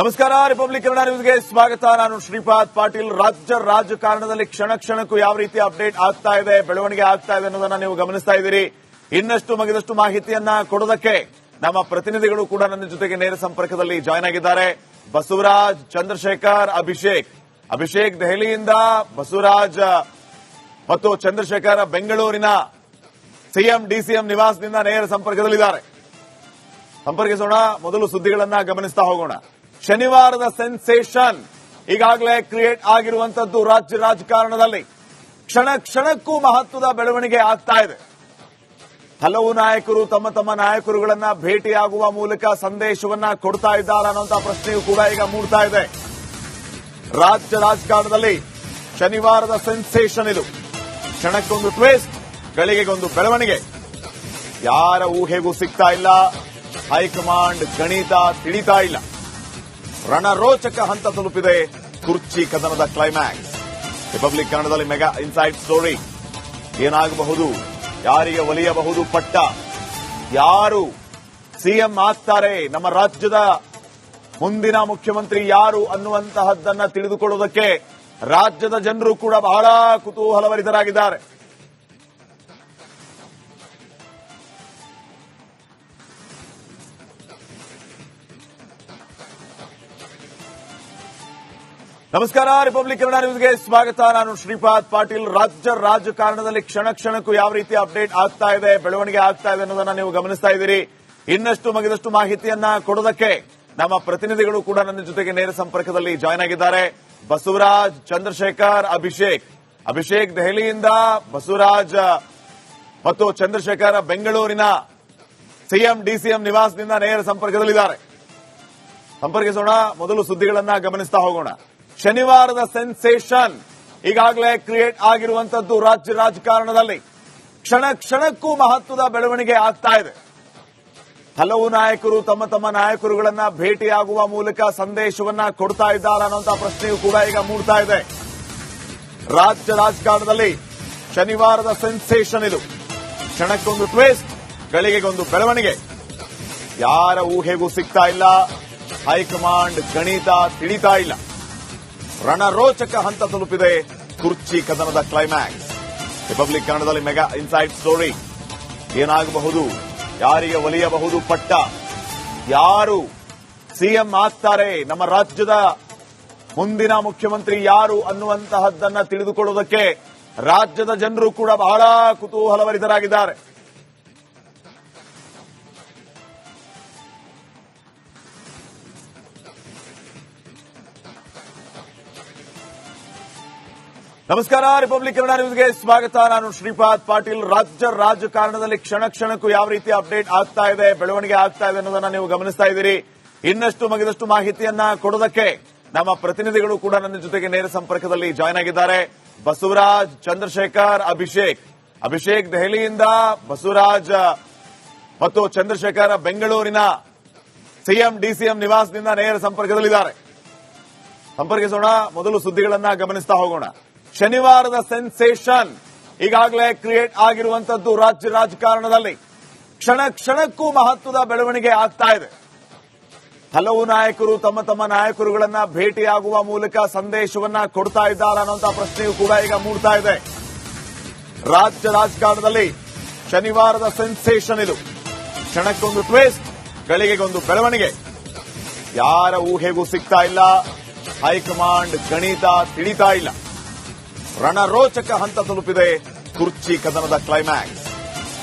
ನಮಸ್ಕಾರ ರಿಪಬ್ಲಿಕ್ ಕನ್ನಡ ನ್ಯೂಸ್ಗೆ ಸ್ವಾಗತ. ನಾನು ಶ್ರೀಪಾದ್ ಪಾಟೀಲ್. ರಾಜ್ಯ ರಾಜಕಾರಣದಲ್ಲಿ ಕ್ಷಣ ಕ್ಷಣಕ್ಕೂ ಯಾವ ರೀತಿ ಅಪ್ಡೇಟ್ ಆಗ್ತಾ ಇದೆ, ಬೆಳವಣಿಗೆ ಆಗ್ತಾ ಇದೆ ಅನ್ನೋದನ್ನ ನೀವು ಗಮನಿಸ್ತಾ ಇದ್ದೀರಿ. ಇನ್ನಷ್ಟು ಮಗಿದಷ್ಟು ಮಾಹಿತಿಯನ್ನ ಕೊಡೋದಕ್ಕೆ ನಮ್ಮ ಪ್ರತಿನಿಧಿಗಳು ಕೂಡ ನನ್ನ ಜೊತೆಗೆ ನೇರ ಸಂಪರ್ಕದಲ್ಲಿ ಜಾಯ್ನ್ ಆಗಿದ್ದಾರೆ. ಬಸವರಾಜ್ ಚಂದ್ರಶೇಖರ್, ಅಭಿಷೇಕ್. ಅಭಿಷೇಕ್ ದೆಹಲಿಯಿಂದ ಬಸವರಾಜ್, ಮತ್ತು ಚಂದ್ರಶೇಖರ್ ಬೆಂಗಳೂರಿನ ಸಿಎಂ ಡಿಸಿಎಂ ನಿವಾಸದಿಂದ ನೇರ ಸಂಪರ್ಕದಲ್ಲಿದ್ದಾರೆ. ಸಂಪರ್ಕಿಸೋಣ, ಮೊದಲು ಸುದ್ದಿಗಳನ್ನ ಗಮನಿಸ್ತಾ ಹೋಗೋಣ. ಶನಿವಾರದ ಸೆನ್ಸೇಷನ್ ಈಗಾಗಲೇ ಕ್ರಿಯೇಟ್ ಆಗಿರುವಂತದ್ದು ರಾಜ್ಯ ರಾಜಕಾರಣದಲ್ಲಿ. ಕ್ಷಣ ಕ್ಷಣಕ್ಕೂ ಮಹತ್ವದ ಬೆಳವಣಿಗೆ ಆಗ್ತಾ ಇದೆ. ಹಲವು ನಾಯಕರು ತಮ್ಮ ತಮ್ಮ ನಾಯಕರುಗಳನ್ನ ಭೇಟಿಯಾಗುವ ಮೂಲಕ ಸಂದೇಶವನ್ನ ಕೊಡ್ತಾ ಇದ್ದಾರೆ ಅನ್ನುವಂತ ಪ್ರಶ್ನೆಯೂ ಕೂಡ ಈಗ ಮೂಡ್ತಾ ಇದೆ. ರಾಜ್ಯ ರಾಜಕಾರಣದಲ್ಲಿ ಶನಿವಾರದ ಸೆನ್ಸೇಷನ್ ಇದು. ಕ್ಷಣಕ್ಕೊಂದು ಟ್ವೇಸ್ಟ್ ಗಳಿಗೆಗೊಂದು ಬೆಳವಣಿಗೆ. ಯಾರ ಊಹೆಗೂ ಸಿಗ್ತಾ ಇಲ್ಲ. ಹೈಕಮಾಂಡ್ ಗಣಿತ ತಿಳಿತಾ ಇಲ್ಲ. ರಣರೋಚಕ ಹಂತ ತಲುಪಿದೆ ಕುರ್ಚಿ ಕದನದ ಕ್ಲೈಮ್ಯಾಕ್ಸ್ ರಿಪಬ್ಲಿಕ್ ಕನ್ನಡದಲ್ಲಿ ಮೆಗಾ ಇನ್ಸೈಡ್ ಸ್ಟೋರಿ ಏನಾಗಬಹುದು? ಯಾರಿಗೆ ಒಲಿಯಬಹುದು ಪಟ್ಟ? ಯಾರು ಸಿಎಂ ಆಗ್ತಾರೆ? ನಮ್ಮ ರಾಜ್ಯದ ಮುಂದಿನ ಮುಖ್ಯಮಂತ್ರಿ ಯಾರು ಅನ್ನುವಂತಹದ್ದನ್ನು ತಿಳಿದುಕೊಳ್ಳುವುದಕ್ಕೆ ರಾಜ್ಯದ ಜನರು ಕೂಡ ಬಹಳ ಕುತೂಹಲಭರಿತರಾಗಿದ್ದಾರೆ. ನಮಸ್ಕಾರ ರಿಪಬ್ಲಿಕ್ ಕನ್ನಡ ನ್ಯೂಸ್ಗೆ ಸ್ವಾಗತ. ನಾನು ಶ್ರೀಪಾದ್ ಪಾಟೀಲ್. ರಾಜ್ಯ ರಾಜಕಾರಣದಲ್ಲಿ ಕ್ಷಣ ಕ್ಷಣಕ್ಕೂ ಯಾವ ರೀತಿ ಅಪ್ಡೇಟ್ ಆಗ್ತಾ ಇದೆ, ಬೆಳವಣಿಗೆ ಆಗ್ತಾ ಇದೆ ಅನ್ನೋದನ್ನ ನೀವು ಗಮನಿಸ್ತಾ ಇದ್ದೀರಿ. ಇನ್ನಷ್ಟು ಮಗಿದಷ್ಟು ಮಾಹಿತಿಯನ್ನ ಕೊಡೋದಕ್ಕೆ ನಮ್ಮ ಪ್ರತಿನಿಧಿಗಳು ಕೂಡ ನನ್ನ ಜೊತೆಗೆ ನೇರ ಸಂಪರ್ಕದಲ್ಲಿ ಜಾಯ್ನ್ ಆಗಿದ್ದಾರೆ. ಬಸವರಾಜ್ ಚಂದ್ರಶೇಖರ್, ಅಭಿಷೇಕ್. ಅಭಿಷೇಕ್ ದೆಹಲಿಯಿಂದ ಬಸವರಾಜ್ ಮತ್ತು ಚಂದ್ರಶೇಖರ್ ಬೆಂಗಳೂರಿನ ಸಿಎಂ ಡಿಸಿಎಂ ನಿವಾಸದಿಂದ ನೇರ ಸಂಪರ್ಕದಲ್ಲಿದ್ದಾರೆ. ಸಂಪರ್ಕಿಸೋಣ, ಮೊದಲು ಸುದ್ದಿಗಳನ್ನ ಗಮನಿಸ್ತಾ ಹೋಗೋಣ. ಶನಿವಾರದ ಸೆನ್ಸೇಷನ್ ಈಗಾಗಲೇ ಕ್ರಿಯೇಟ್ ಆಗಿರುವಂತದ್ದು ರಾಜ್ಯ ರಾಜಕಾರಣದಲ್ಲಿ. ಕ್ಷಣ ಕ್ಷಣಕ್ಕೂ ಮಹತ್ವದ ಬೆಳವಣಿಗೆ ಆಗ್ತಾ ಇದೆ. ಹಲವು ನಾಯಕರು ತಮ್ಮ ತಮ್ಮ ನಾಯಕರುಗಳನ್ನ ಭೇಟಿಯಾಗುವ ಮೂಲಕ ಸಂದೇಶವನ್ನ ಕೊಡ್ತಾ ಇದ್ದಾರೆ ಅನ್ನುವಂತ ಪ್ರಶ್ನೆಯೂ ಕೂಡ ಈಗ ಮೂಡ್ತಾ ಇದೆ. ರಾಜ್ಯ ರಾಜಕಾರಣದಲ್ಲಿ ಶನಿವಾರದ ಸೆನ್ಸೇಷನ್ ಇದು. ಕ್ಷಣಕ್ಕೊಂದು ಟ್ವಿಸ್ಟ್, ಗಳಿಗೆಗೊಂದು ಬೆಳವಣಿಗೆ. ಯಾರ ಊಹೆಗೂ ಸಿಗ್ತಾ ಇಲ್ಲ. ಹೈಕಮಾಂಡ್ ಗಣಿತ ತಿಳಿತಾ ಇಲ್ಲ. ರಣರೋಚಕ ಹಂತ ತಲುಪಿದೆ ಕುರ್ಚಿ ಕದನದ ಕ್ಲೈಮ್ಯಾಕ್ಸ್ ರಿಪಬ್ಲಿಕ್ ಕನ್ನಡದಲ್ಲಿ ಮೆಗಾ ಇನ್ಸೈಡ್ ಸ್ಟೋರಿ ಏನಾಗಬಹುದು? ಯಾರಿಗೆ ಒಲಿಯಬಹುದು ಪಟ್ಟ? ಯಾರು ಸಿಎಂ ಆಗ್ತಾರೆ? ನಮ್ಮ ರಾಜ್ಯದ ಮುಂದಿನ ಮುಖ್ಯಮಂತ್ರಿ ಯಾರು ಅನ್ನುವಂತಹದ್ದನ್ನು ತಿಳಿದುಕೊಳ್ಳುವುದಕ್ಕೆ ರಾಜ್ಯದ ಜನರು ಕೂಡ ಬಹಳ ಕುತೂಹಲಭರಿತರಾಗಿದ್ದಾರೆ. ನಮಸ್ಕಾರ ರಿಪಬ್ಲಿಕ್ ಕನ್ನಡ ನ್ಯೂಸ್ಗೆ ಸ್ವಾಗತ. ನಾನು ಶ್ರೀಪಾದ್ ಪಾಟೀಲ್. ರಾಜ್ಯ ರಾಜಕಾರಣದಲ್ಲಿ ಕ್ಷಣ ಕ್ಷಣಕ್ಕೂ ಯಾವ ರೀತಿ ಅಪ್ಡೇಟ್ ಆಗ್ತಾ ಇದೆ, ಬೆಳವಣಿಗೆ ಆಗ್ತಾ ಇದೆ ಅನ್ನೋದನ್ನ ನೀವು ಗಮನಿಸ್ತಾ ಇದ್ದೀರಿ. ಇನ್ನಷ್ಟು ಮಗಿದಷ್ಟು ಮಾಹಿತಿಯನ್ನ ಕೊಡೋದಕ್ಕೆ ನಮ್ಮ ಪ್ರತಿನಿಧಿಗಳು ಕೂಡ ನನ್ನ ಜೊತೆಗೆ ನೇರ ಸಂಪರ್ಕದಲ್ಲಿ ಜಾಯ್ನ್ ಆಗಿದ್ದಾರೆ. ಬಸವರಾಜ್ ಚಂದ್ರಶೇಖರ್, ಅಭಿಷೇಕ್. ಅಭಿಷೇಕ್ ದೆಹಲಿಯಿಂದ ಬಸವರಾಜ್ ಮತ್ತು ಚಂದ್ರಶೇಖರ್ ಬೆಂಗಳೂರಿನ ಸಿಎಂ ಡಿಸಿಎಂ ನಿವಾಸದಿಂದ ನೇರ ಸಂಪರ್ಕದಲ್ಲಿದ್ದಾರೆ. ಸಂಪರ್ಕಿಸೋಣ, ಮೊದಲು ಸುದ್ದಿಗಳನ್ನ ಗಮನಿಸ್ತಾ ಹೋಗೋಣ. ಶನಿವಾರದ ಸೆನ್ಸೇಷನ್ ಈಗಾಗಲೇ ಕ್ರಿಯೇಟ್ ಆಗಿರುವಂತದ್ದು ರಾಜ್ಯ ರಾಜಕಾರಣದಲ್ಲಿ. ಕ್ಷಣ ಕ್ಷಣಕ್ಕೂ ಮಹತ್ವದ ಬೆಳವಣಿಗೆ ಆಗ್ತಾ ಇದೆ. ಹಲವು ನಾಯಕರು ತಮ್ಮ ತಮ್ಮ ನಾಯಕರುಗಳನ್ನ ಭೇಟಿಯಾಗುವ ಮೂಲಕ ಸಂದೇಶವನ್ನ ಕೊಡ್ತಾ ಇದ್ದಾರೆ ಅನ್ನುವಂತ ಪ್ರಶ್ನೆಯೂ ಕೂಡ ಈಗ ಮೂಡ್ತಾ ಇದೆ. ರಾಜ್ಯ ರಾಜಕಾರಣದಲ್ಲಿ ಶನಿವಾರದ ಸೆನ್ಸೇಷನ್ ಇದು. ಕ್ಷಣಕ್ಕೊಂದು ಟ್ವೇಸ್ಟ್ ಗಳಿಗೆಗೊಂದು ಬೆಳವಣಿಗೆ. ಯಾರ ಊಹೆಗೂ ಸಿಗ್ತಾ ಇಲ್ಲ. ಹೈಕಮಾಂಡ್ ಗಣಿತ ತಿಳಿತಾ ಇಲ್ಲ. ರಣರೋಚಕ ಹಂತ ತಲುಪಿದೆ ಕುರ್ಚಿ ಕದನದ ಕ್ಲೈಮ್ಯಾಕ್ಸ್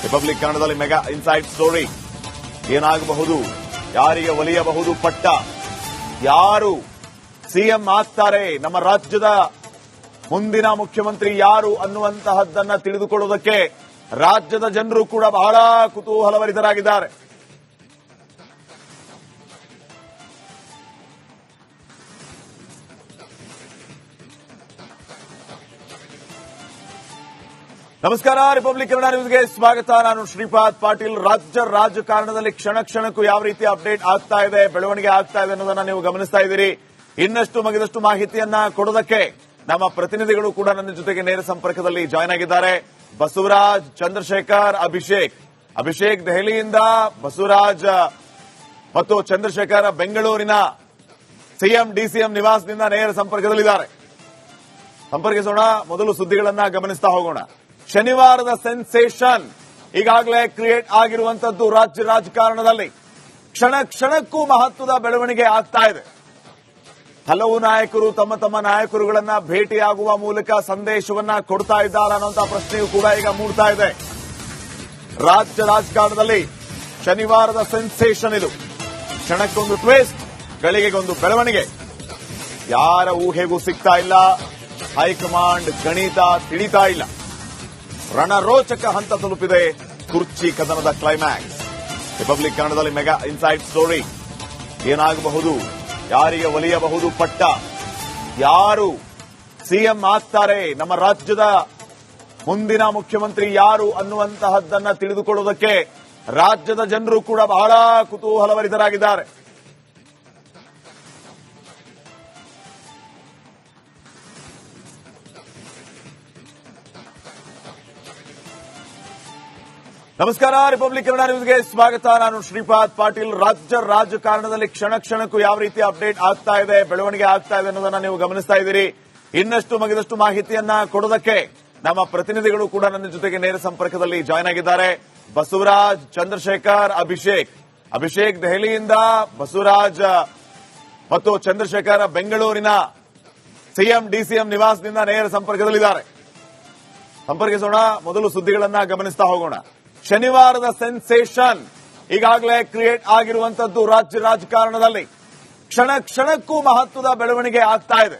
ರಿಪಬ್ಲಿಕ್ ಕನ್ನಡದಲ್ಲಿ ಮೆಗಾ ಇನ್ಸೈಡ್ ಸ್ಟೋರಿ ಏನಾಗಬಹುದು? ಯಾರಿಗೆ ಒಲಿಯಬಹುದು ಪಟ್ಟ? ಯಾರು ಸಿಎಂ ಆಗ್ತಾರೆ? ನಮ್ಮ ರಾಜ್ಯದ ಮುಂದಿನ ಮುಖ್ಯಮಂತ್ರಿ ಯಾರು ಅನ್ನುವಂತಹದ್ದನ್ನು ತಿಳಿದುಕೊಳ್ಳುವುದಕ್ಕೆ ರಾಜ್ಯದ ಜನರು ಕೂಡ ಬಹಳ ಕುತೂಹಲಭರಿತರಾಗಿದ್ದಾರೆ. ನಮಸ್ಕಾರ ರಿಪಬ್ಲಿಕ್ ಕನ್ನಡ ನ್ಯೂಸ್ಗೆ ಸ್ವಾಗತ. ನಾನು ಶ್ರೀಪಾದ್ ಪಾಟೀಲ್. ರಾಜ್ಯ ರಾಜಕಾರಣದಲ್ಲಿ ಕ್ಷಣ ಕ್ಷಣಕ್ಕೂ ಯಾವ ರೀತಿ ಅಪ್ಡೇಟ್ ಆಗ್ತಾ ಇದೆ, ಬೆಳವಣಿಗೆ ಆಗ್ತಾ ಇದೆ ಅನ್ನೋದನ್ನ ನೀವು ಗಮನಿಸ್ತಾ ಇದ್ದೀರಿ. ಇನ್ನಷ್ಟು ಮಗಿದಷ್ಟು ಮಾಹಿತಿಯನ್ನ ಕೊಡೋದಕ್ಕೆ ನಮ್ಮ ಪ್ರತಿನಿಧಿಗಳು ಕೂಡ ನನ್ನ ಜೊತೆಗೆ ನೇರ ಸಂಪರ್ಕದಲ್ಲಿ ಜಾಯ್ನ್ ಆಗಿದ್ದಾರೆ. ಬಸವರಾಜ್ ಚಂದ್ರಶೇಖರ್, ಅಭಿಷೇಕ್. ಅಭಿಷೇಕ್ ದೆಹಲಿಯಿಂದ ಬಸವರಾಜ್ ಮತ್ತು ಚಂದ್ರಶೇಖರ್ ಬೆಂಗಳೂರಿನ ಸಿಎಂ ಡಿಸಿಎಂ ನಿವಾಸದಿಂದ ನೇರ ಸಂಪರ್ಕದಲ್ಲಿದ್ದಾರೆ. ಸಂಪರ್ಕಿಸೋಣ. ಮೊದಲು ಸುದ್ದಿಗಳನ್ನ ಗಮನಿಸ್ತಾ ಹೋಗೋಣ. ಶನಿವಾರದ ಸೆನ್ಸೇಷನ್ ಈಗಾಗಲೇ ಕ್ರಿಯೇಟ್ ಆಗಿರುವಂತದ್ದು ರಾಜ್ಯ ರಾಜಕಾರಣದಲ್ಲಿ ಕ್ಷಣ ಕ್ಷಣಕ್ಕೂ ಮಹತ್ವದ ಬೆಳವಣಿಗೆ ಆಗ್ತಾ ಇದೆ. ಹಲವು ನಾಯಕರು ತಮ್ಮ ತಮ್ಮ ನಾಯಕರುಗಳನ್ನ ಭೇಟಿಯಾಗುವ ಮೂಲಕ ಸಂದೇಶವನ್ನ ಕೊಡ್ತಾ ಇದ್ದಾರೆ ಅನ್ನುವಂತಹ ಪ್ರಶ್ನೆಯೂ ಕೂಡ ಈಗ ಮೂಡ್ತಾ ಇದೆ. ರಾಜ್ಯ ರಾಜಕಾರಣದಲ್ಲಿ ಶನಿವಾರದ ಸೆನ್ಸೇಷನ್ ಇದು. ಕ್ಷಣಕ್ಕೊಂದು ಟ್ವೇಸ್ಟ್, ಗಳಿಗೆಗೊಂದು ಬೆಳವಣಿಗೆ. ಯಾರ ಊಹೆಗೂ ಸಿಗ್ತಾ ಇಲ್ಲ. ಹೈಕಮಾಂಡ್ ಗಣಿತ ತಿಳಿತಾ ಇಲ್ಲ. ರಣರೋಚಕ ಹಂತ ತಲುಪಿದೆ ಕುರ್ಚಿ ಕದನದ ಕ್ಲೈಮ್ಯಾಕ್ಸ್ ರಿಪಬ್ಲಿಕ್ ಕನ್ನಡದಲ್ಲಿ ಮೆಗಾ ಇನ್ಸೈಡ್ ಸ್ಟೋರಿ ಏನಾಗಬಹುದು? ಯಾರಿಗೆ ಒಲಿಯಬಹುದು ಪಟ್ಟ? ಯಾರು ಸಿಎಂ ಆಗ್ತಾರೆ? ನಮ್ಮ ರಾಜ್ಯದ ಮುಂದಿನ ಮುಖ್ಯಮಂತ್ರಿ ಯಾರು ಅನ್ನುವಂತಹದ್ದನ್ನು ತಿಳಿದುಕೊಳ್ಳುವುದಕ್ಕೆ ರಾಜ್ಯದ ಜನರು ಕೂಡ ಬಹಳ ಕುತೂಹಲಭರಿತರಾಗಿದ್ದಾರೆ. ನಮಸ್ಕಾರ ರಿಪಬ್ಲಿಕ್ ಕನ್ನಡ ನ್ಯೂಸ್ಗೆ ಸ್ವಾಗತ. ನಾನು ಶ್ರೀಪಾದ್ ಪಾಟೀಲ್. ರಾಜ್ಯ ರಾಜಕಾರಣದಲ್ಲಿ ಕ್ಷಣ ಕ್ಷಣಕ್ಕೂ ಯಾವ ರೀತಿ ಅಪ್ಡೇಟ್ ಆಗ್ತಾ ಇದೆ, ಬೆಳವಣಿಗೆ ಆಗ್ತಾ ಇದೆ ಅನ್ನೋದನ್ನ ನೀವು ಗಮನಿಸ್ತಾ ಇದ್ದೀರಿ. ಇನ್ನಷ್ಟು ಮಗಿದಷ್ಟು ಮಾಹಿತಿಯನ್ನ ಕೊಡೋದಕ್ಕೆ ನಮ್ಮ ಪ್ರತಿನಿಧಿಗಳು ಕೂಡ ನನ್ನ ಜೊತೆಗೆ ನೇರ ಸಂಪರ್ಕದಲ್ಲಿ ಜಾಯ್ನ್ ಆಗಿದ್ದಾರೆ. ಬಸವರಾಜ್ ಚಂದ್ರಶೇಖರ್, ಅಭಿಷೇಕ್. ಅಭಿಷೇಕ್ ದೆಹಲಿಯಿಂದ ಬಸವರಾಜ್ ಮತ್ತು ಚಂದ್ರಶೇಖರ್ ಬೆಂಗಳೂರಿನ ಸಿಎಂ ಡಿಸಿಎಂ ನಿವಾಸದಿಂದ ನೇರ ಸಂಪರ್ಕದಲ್ಲಿದ್ದಾರೆ. ಸಂಪರ್ಕಿಸೋಣ, ಮೊದಲು ಸುದ್ದಿಗಳನ್ನ ಗಮನಿಸ್ತಾ ಹೋಗೋಣ. ಶನಿವಾರದ ಸೆನ್ಸೇಷನ್ ಈಗಾಗಲೇ ಕ್ರಿಯೇಟ್ ಆಗಿರುವಂತದ್ದು ರಾಜ್ಯ ರಾಜಕಾರಣದಲ್ಲಿ. ಕ್ಷಣ ಕ್ಷಣಕ್ಕೂ ಮಹತ್ವದ ಬೆಳವಣಿಗೆ ಆಗ್ತಾ ಇದೆ.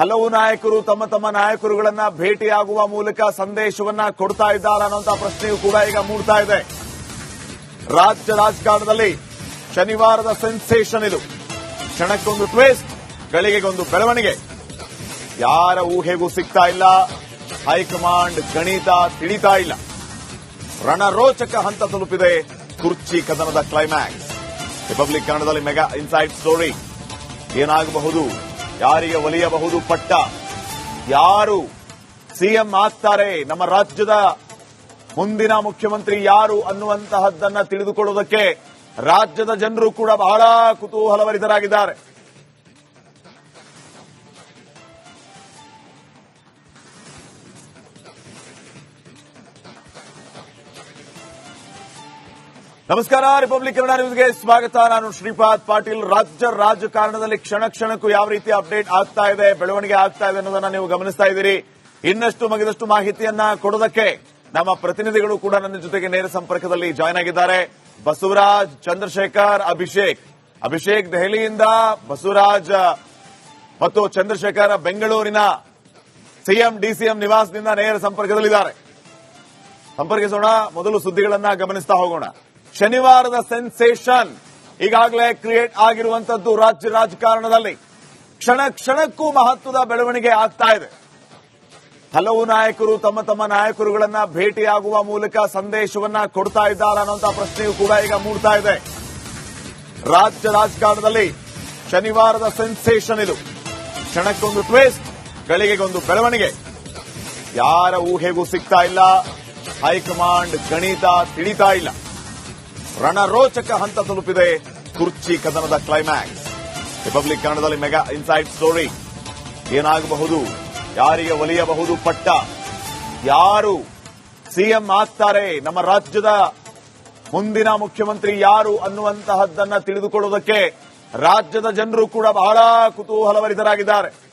ಹಲವು ನಾಯಕರು ತಮ್ಮ ತಮ್ಮ ನಾಯಕರುಗಳನ್ನ ಭೇಟಿಯಾಗುವ ಮೂಲಕ ಸಂದೇಶವನ್ನ ಕೊಡ್ತಾ ಇದ್ದಾರೆ ಅನ್ನುವಂತಹ ಪ್ರಶ್ನೆಯೂ ಕೂಡ ಈಗ ಮೂಡ್ತಾ ಇದೆ. ರಾಜ್ಯ ರಾಜಕಾರಣದಲ್ಲಿ ಶನಿವಾರದ ಸೆನ್ಸೇಷನ್ ಇದು. ಕ್ಷಣಕ್ಕೊಂದು ಟ್ವೇಸ್ಟ್, ಗಳಿಗೆಗೊಂದು ಬೆಳವಣಿಗೆ. ಯಾರ ಊಹೆಗೂ ಸಿಗ್ತಾ ಇಲ್ಲ, ಹೈಕಮಾಂಡ್ ಗಣಿತ ತಿಳಿತಾ ಇಲ್ಲ. ರಣರೋಚಕ ಹಂತ ತಲುಪಿದೆ ಕುರ್ಚಿ ಕದನದ ಕ್ಲೈಮ್ಯಾಕ್ಸ್ ರಿಪಬ್ಲಿಕ್ ಕನ್ನಡದಲ್ಲಿ ಮೆಗಾ ಇನ್ಸೈಡ್ ಸ್ಟೋರಿ ಏನಾಗಬಹುದು? ಯಾರಿಗೆ ಒಲಿಯಬಹುದು ಪಟ್ಟ? ಯಾರು ಸಿಎಂ ಆಗ್ತಾರೆ? ನಮ್ಮ ರಾಜ್ಯದ ಮುಂದಿನ ಮುಖ್ಯಮಂತ್ರಿ ಯಾರು ಅನ್ನುವಂತಹದ್ದನ್ನು ತಿಳಿದುಕೊಳ್ಳುವುದಕ್ಕೆ ರಾಜ್ಯದ ಜನರು ಕೂಡ ಬಹಳ ಕುತೂಹಲಭರಿತರಾಗಿದ್ದಾರೆ. ನಮಸ್ಕಾರ ರಿಪಬ್ಲಿಕ್ ಕನ್ನಡ ನ್ಯೂಸ್ಗೆ ಸ್ವಾಗತ. ನಾನು ಶ್ರೀಪಾದ್ ಪಾಟೀಲ್. ರಾಜ್ಯ ರಾಜಕಾರಣದಲ್ಲಿ ಕ್ಷಣ ಕ್ಷಣಕ್ಕೂ ಯಾವ ರೀತಿ ಅಪ್ಡೇಟ್ ಆಗ್ತಾ ಇದೆ, ಬೆಳವಣಿಗೆ ಆಗ್ತಾ ಇದೆ ಅನ್ನೋದನ್ನ ನೀವು ಗಮನಿಸ್ತಾ ಇದ್ದೀರಿ. ಇನ್ನಷ್ಟು ಮಗಿದಷ್ಟು ಮಾಹಿತಿಯನ್ನ ಕೊಡೋದಕ್ಕೆ ನಮ್ಮ ಪ್ರತಿನಿಧಿಗಳು ಕೂಡ ನನ್ನ ಜೊತೆಗೆ ನೇರ ಸಂಪರ್ಕದಲ್ಲಿ ಜಾಯ್ನ್ ಆಗಿದ್ದಾರೆ. ಬಸವರಾಜ್ ಚಂದ್ರಶೇಖರ್, ಅಭಿಷೇಕ್. ಅಭಿಷೇಕ್ ದೆಹಲಿಯಿಂದ ಬಸವರಾಜ್, ಮತ್ತು ಚಂದ್ರಶೇಖರ್ ಬೆಂಗಳೂರಿನ ಸಿಎಂ ಡಿಸಿಎಂ ನಿವಾಸದಿಂದ ನೇರ ಸಂಪರ್ಕದಲ್ಲಿದ್ದಾರೆ. ಸಂಪರ್ಕಿಸೋಣ, ಮೊದಲು ಸುದ್ದಿಗಳನ್ನ ಗಮನಿಸ್ತಾ ಹೋಗೋಣ. ಶನಿವಾರದ ಸೆನ್ಸೇಷನ್ ಈಗಾಗಲೇ ಕ್ರಿಯೇಟ್ ಆಗಿರುವಂತದ್ದು ರಾಜ್ಯ ರಾಜಕಾರಣದಲ್ಲಿ. ಕ್ಷಣ ಕ್ಷಣಕ್ಕೂ ಮಹತ್ವದ ಬೆಳವಣಿಗೆ ಆಗ್ತಾ ಇದೆ. ಹಲವು ನಾಯಕರು ತಮ್ಮ ತಮ್ಮ ನಾಯಕರುಗಳನ್ನ ಭೇಟಿಯಾಗುವ ಮೂಲಕ ಸಂದೇಶವನ್ನ ಕೊಡ್ತಾ ಇದ್ದಾರೆ ಅನ್ನುವಂತಹ ಪ್ರಶ್ನೆಯೂ ಕೂಡ ಈಗ ಮೂಡ್ತಾ ಇದೆ. ರಾಜ್ಯ ರಾಜಕಾರಣದಲ್ಲಿ ಶನಿವಾರದ ಸೆನ್ಸೇಷನ್ ಇದು. ಕ್ಷಣಕ್ಕೊಂದು ಟ್ವೇಸ್ಟ್ ಗಳಿಗೆಗೊಂದು ಬೆಳವಣಿಗೆ. ಯಾರ ಊಹೆಗೂ ಸಿಗ್ತಾ ಇಲ್ಲ. ಹೈಕಮಾಂಡ್ ಗಣಿತ ತಿಳಿತಾ ಇಲ್ಲ. ರಣರೋಚಕ ಹಂತ ತಲುಪಿದೆ ಕುರ್ಚಿ ಕದನದ ಕ್ಲೈಮ್ಯಾಕ್ಸ್ ರಿಪಬ್ಲಿಕ್ ಕನ್ನಡದಲ್ಲಿ ಮೆಗಾ ಇನ್ಸೈಡ್ ಸ್ಟೋರಿ ಏನಾಗಬಹುದು? ಯಾರಿಗೆ ಒಲಿಯಬಹುದು ಪಟ್ಟ? ಯಾರು ಸಿಎಂ ಆಗ್ತಾರೆ? ನಮ್ಮ ರಾಜ್ಯದ ಮುಂದಿನ ಮುಖ್ಯಮಂತ್ರಿ ಯಾರು ಅನ್ನುವಂತಹದ್ದನ್ನು ತಿಳಿದುಕೊಳ್ಳುವುದಕ್ಕೆ ರಾಜ್ಯದ ಜನರು ಕೂಡ ಬಹಳ ಕುತೂಹಲಭರಿತರಾಗಿದ್ದಾರೆ.